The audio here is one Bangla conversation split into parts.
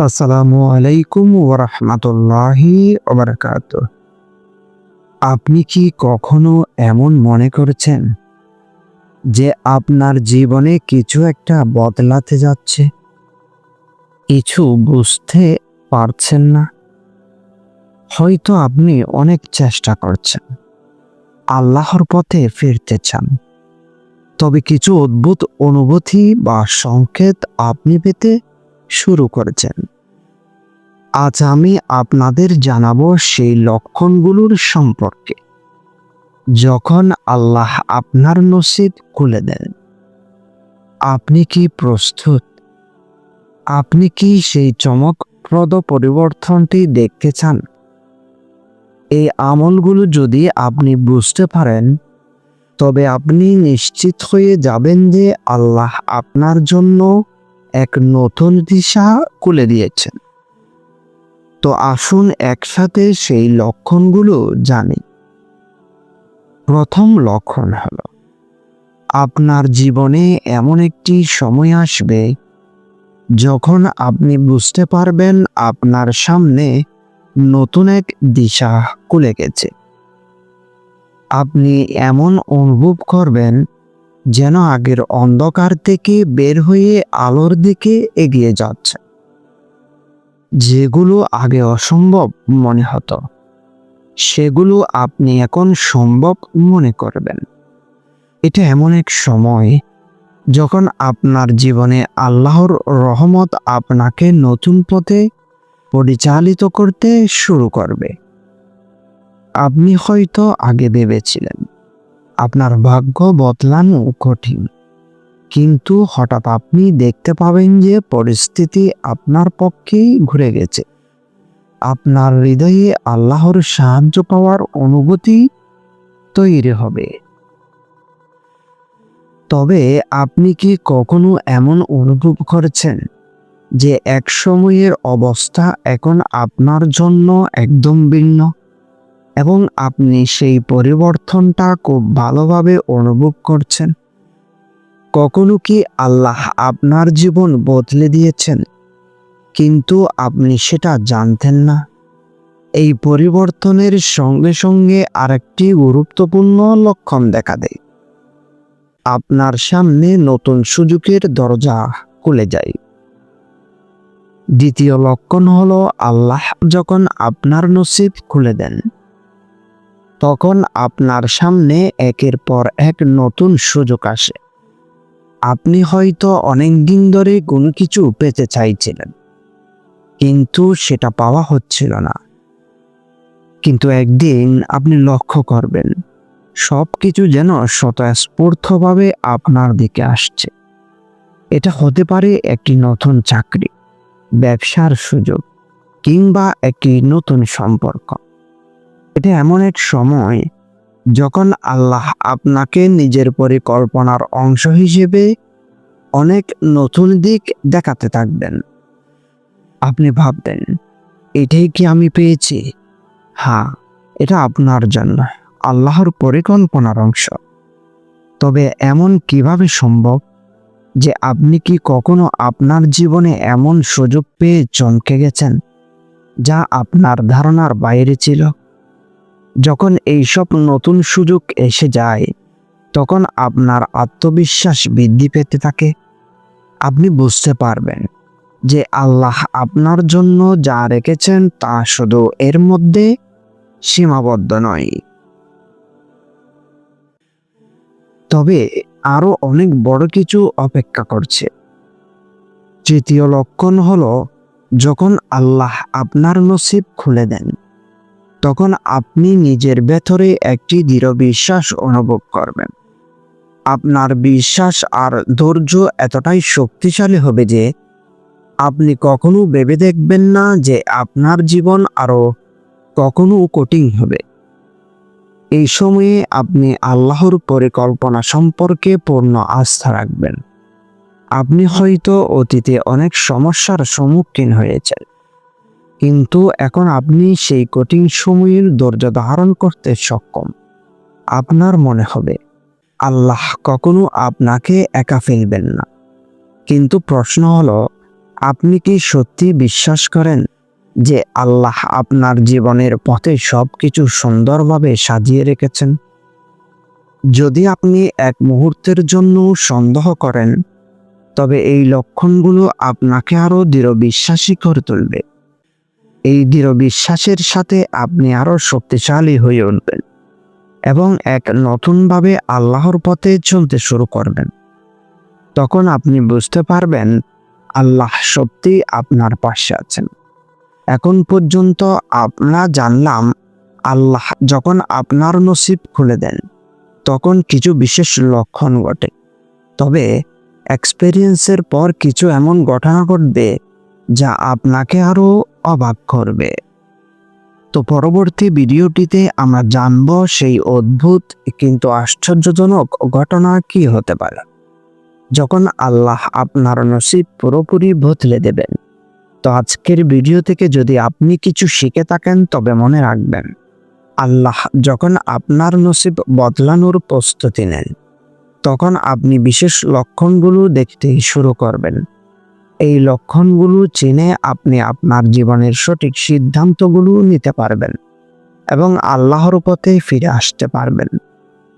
আসসালামু আলাইকুম ওরহমতুল্লাহি ওবরাকাত আপনি কি কখনো এমন মনে করেছেন যে আপনার জীবনে কিছু একটা বদলাতে যাচ্ছে? কিছু বুঝতে পারছেন না? হয়তো আপনি অনেক চেষ্টা করছেন। আল্লাহর পথে ফিরতে চান। তবে কিছু অদ্ভুত অনুভূতি বা সংকেত আপনি পেতে শুরু করেছেন। আজ আমি আপনাদের জানাব সেই লক্ষণগুলোর সম্পর্কে। যখন আল্লাহ আপনার নসিব খুলে দেন, আপনি কি প্রস্তুত? আপনি কি সেই চমকপ্রদ পরিবর্তনটি দেখতে চান? এই আমলগুলো যদি আপনি বুঝতে পারেন, তবে আপনি নিশ্চিত হয়ে যাবেন যে আল্লাহ আপনার জন্য এক নতুন দিশা খুলে দিয়েছেন। তো আসুন একসাথে সেই লক্ষণগুলো জানি। প্রথম লক্ষণ হলো, আপনার জীবনে এমন একটি সময় আসবে যখন আপনি বুঝতে পারবেন আপনার সামনে নতুন এক দিশা খুলে গেছে। আপনি এমন অনুভব করবেন যেন আগের অন্ধকার থেকে বের হয়ে আলোর দিকে এগিয়ে যাচ্ছে যেগুলো আগে অসম্ভব মনে হতো, সেগুলো আপনি এখন সম্ভব মনে করবেন। এটা এমন এক সময় যখন আপনার জীবনে আল্লাহর রহমত আপনাকে নতুন পথে পরিচালিত করতে শুরু করবে। আপনি হয়তো আগে ভেবেছিলেন, আপনার ভাগ্য বদলানো কঠিন। কিন্তু হঠাৎ আপনি দেখতে পাবেন যে পরিস্থিতি আপনার পক্ষেই ঘুরে গেছে। আপনার হৃদয়ে আল্লাহর সাহায্য পাওয়ার অনুভূতি তৈরি হবে। তবে আপনি কি কখনো এমন অনুভব করেছেন যে এক সময়ের অবস্থা এখন আপনার জন্য একদম ভিন্ন? এবং আপনি সেই পরিবর্তনটা খুব ভালোভাবে অনুভব করছেন? কখনো কি আল্লাহ আপনার জীবন বদলে দিয়েছেন? কিন্তু আপনি সেটা জানতেন না। এই পরিবর্তনের সঙ্গে সঙ্গে আরেকটি গুরুত্বপূর্ণ লক্ষণ দেখা দেয়। আপনার সামনে নতুন সুযোগের দরজা খুলে যায়। দ্বিতীয় লক্ষণ হলো আল্লাহ যখন আপনার নসিব খুলে দেন। তখন আপনার সামনে একের পর এক নতুন সুযোগ আসে। আপনি হয়তো অনেক দিন ধরে কোনো কিছু পেতে চাইছিলেন, কিন্তু সেটা পাওয়া হচ্ছিল না। কিন্তু একদিন আপনি লক্ষ্য করবেন সব কিছু যেন স্বতঃস্ফূর্তভাবে আপনার দিকে আসছে। এটা হতে পারে একটি নতুন চাকরি, ব্যবসার সুযোগ, কিংবা একটি নতুন সম্পর্ক। এটা এমন এক সময় যখন আল্লাহ আপনাকে নিজের পরিকল্পনার অংশ হিসেবে অনেক নতুন দিক দেখাতে থাকবেন। আপনি ভাববেন, এটাই কি আমি পেয়েছি? হ্যাঁ এটা আপনার জন্য, আল্লাহর পরিকল্পনার অংশ। তবে এমন কীভাবে সম্ভব যে আপনি কি কখনো আপনার জীবনে এমন সুযোগ পেয়ে চমকে গেছেন, যা আপনার ধারণার বাইরে ছিল? যখন এইসব নতুন সুযোগ এসে যায়, তখন আপনার আত্মবিশ্বাস বৃদ্ধি পেতে থাকে। আপনি বুঝতে পারবেন যে আল্লাহ আপনার জন্য যা রেখেছেন তা শুধু এর মধ্যে সীমাবদ্ধ নয়। তবে আরও অনেক বড় কিছু অপেক্ষা করছে। তৃতীয় লক্ষণ হল, যখন আল্লাহ আপনার নসিব খুলে দেন তখন আপনি নিজের ভেতরে একটি দৃঢ় বিশ্বাস অনুভব করবেন। আপনার বিশ্বাস আর ধৈর্য এতটাই শক্তিশালী হবে যে, আপনি কখনো ভেবে দেখবেন না যে আপনার জীবন আরও কখনো কঠিন হবে। এই সময়ে আপনি আল্লাহর পরিকল্পনা সম্পর্কে পূর্ণ আস্থা রাখবেন। আপনি হয়তো অতীতে অনেক সমস্যার সম্মুখীন হয়েছেন। কিন্তু এখন আপনি সেই কঠিন সময়ের দরজা ধারণ করতে সক্ষম। আপনার মনে হবে, আল্লাহ কখনো আপনাকে একা ফেলবেন না। কিন্তু প্রশ্ন হলো, আপনি কি সত্যি বিশ্বাস করেন যে আল্লাহ আপনার জীবনের পথে সব কিছু সুন্দরভাবে সাজিয়ে রেখেছেন? যদি আপনি এক মুহূর্তের জন্য সন্দেহ করেন, তবে এই লক্ষণগুলো আপনাকে আরও দৃঢ় বিশ্বাসী করে তুলবে। এই দৃঢ় বিশ্বাসের সাথে আপনি আরও শক্তিশালী হয়ে উঠবেন এবং এক নতুনভাবে আল্লাহর পথে চলতে শুরু করবেন। তখন আপনি বুঝতে পারবেন, আল্লাহ সত্যি আপনার পাশে আছেন। এখন পর্যন্ত আমরা জানলাম, আল্লাহ যখন আপনার নসিব খুলে দেন, তখন কিছু বিশেষ লক্ষণ ঘটে। তবে এক্সপেরিয়েন্সের পর কিছু এমন ঘটনা ঘটবে যা আপনাকে আরও অবাক করবে। তো পরবর্তী ভিডিওটিতে আমরা জানব সেই অদ্ভুত কিন্তু আশ্চর্যজনক ঘটনা কি হতে পারে। যখন আল্লাহ আপনার নসিব পুরোপুরি বদলে দেবেন। তো আজকের ভিডিও থেকে যদি আপনি কিছু শিখে থাকেন, তবে মনে রাখবেন, আল্লাহ যখন আপনার নসিব বদলানোর প্রস্তুতি নেন, তখন আপনি বিশেষ লক্ষণগুলো দেখতে শুরু করবেন। এই লক্ষণগুলো চিনে আপনি আপনার জীবনের সঠিক সিদ্ধান্তগুলো নিতে পারবেন এবং আল্লাহর পথে ফিরে আসতে পারবেন।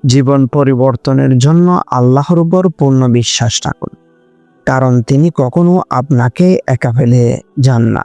জীবন পরিবর্তনের জন্য আল্লাহর উপর পূর্ণ বিশ্বাস রাখুন, কারণ তিনি কখনো আপনাকে একা ফেলে যান না।